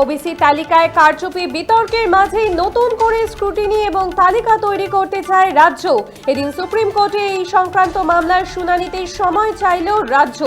OBC তালিকায় কারচুপি বিতর্কের মাঝেই নতুন করে স্ক্রুটিনি এবং তালিকা তৈরি করতে চায় রাজ্য। এদিন সুপ্রিম কোর্টে এই সংক্রান্ত মামলার শুনানিতে সময় চাইল রাজ্য।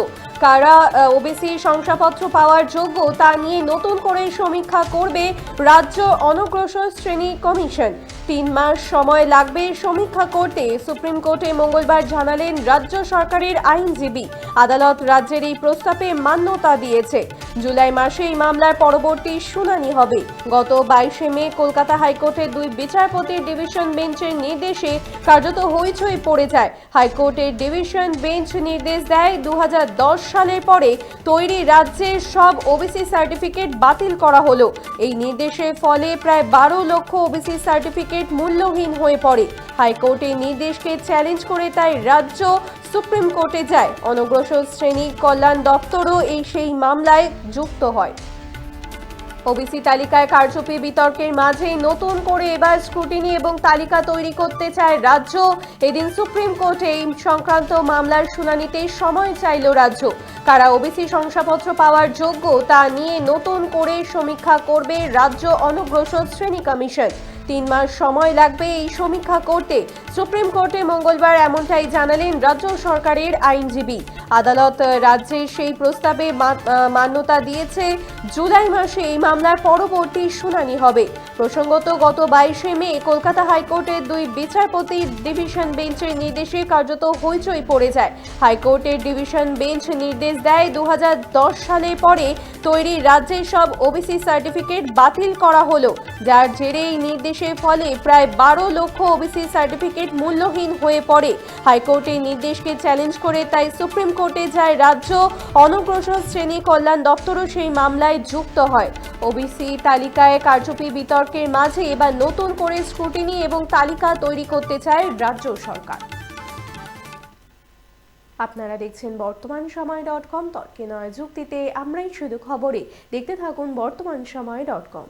কারা ওবিসি শংসাপত্র পাওয়ার যোগ্য তা নিয়ে নতুন করে সমীক্ষা করবে রাজ্য অনগ্রসর শ্রেণি কমিশন। তিন মাস সময় লাগবে সমীক্ষা করতে সুপ্রিম কোর্টে মঙ্গলবার জানালেন, রাজ্য সরকারের আইনজীবী আদালত রাজ্যের এই প্রস্তাবে মান্যতা দিয়েছে। জুলাই মাসে এই মামলার পরবর্তী শুনানি হবে। গত বাইশে মে কলকাতা হাইকোর্টের দুই বিচারপতির ডিভিশন বেঞ্চের নির্দেশে কার্যত হইচই পড়ে যায়। হাইকোর্টের ডিভিশন বেঞ্চ নির্দেশ দেয় দু হাজার দশ সালের পরে তৈরি রাজ্যের সব ওবিসি সার্টিফিকেট বাতিল করা হলো। এই নির্দেশের ফলে প্রায় বারো লক্ষ ওবিসি সার্টিফিকেট মূল্যহীন হয়ে পড়ে। হাইকোর্টের নির্দেশকে চ্যালেঞ্জ করে তাই রাজ্য সুপ্রিম কোর্টে যায়। অনগ্রসর শ্রেণি কল্যাণ দপ্তরও এই সেই মামলায় যুক্ত হয়। ওবিসি তালিকায় কারচুপি বিতর্কের মাঝেই নতুন করে এবার স্ক্রুটিনি এবং তালিকা তৈরি করতে চায় রাজ্য। এদিন সুপ্রিম কোর্টে এই সংক্রান্ত মামলার শুনানিতে সময় চাইল রাজ্য। কারা ওবিসি শংসাপত্র পাওয়ার যোগ্য তা নিয়ে নতুন করে সমীক্ষা করবে রাজ্য অনগ্রসর শ্রেণি কমিশন। তিন মাস সময় লাগবে এই সমীক্ষা করতে। সুপ্রিম কোর্টে মঙ্গলবার এমনটাই জানালেন রাজ্য সরকারের আইনজীবী। আদালত রাজ্যের সেই প্রস্তাবে মান্যতা দিয়েছে। জুলাই মাসে এই মামলার পরবর্তী শুনানি হবে। প্রসঙ্গত, গত বাইশে মে কলকাতা হাইকোর্টের দুই বিচারপতি ডিভিশন বেঞ্চের নির্দেশে কার্যত হইচই পড়ে যায়। হাইকোর্টের ডিভিশন বেঞ্চ নির্দেশ দেয় দু সালের পরে তৈরি রাজ্যের সব ওবিসি সার্টিফিকেট বাতিল করা হলো। যার জেরে এই নির্দেশের ফলে প্রায় বারো লক্ষ ওবিসি সার্টিফিকেট মূল্যহীন হয়ে পড়ে। হাইকোর্টের নির্দেশকে চ্যালেঞ্জ করে তাই সুপ্রিম কোর্টে যায় রাজ্য অনগ্রসর শ্রেণি কল্যাণ দপ্তরও সেই মামলায় যুক্ত হয়। ওবিসি তালিকায় কারচুপি বিতর্কের মাঝে এবার নতুন করে স্ক্রুটিনি এবং তালিকা তৈরি করতে চায় রাজ্য সরকার। আপনারা দেখছেন বর্তমান সময় ডট কম, তর্কে নয় যুক্তিতে আমরাই শুধু খবরে। দেখতে থাকুন বর্তমান সময় ডট কম।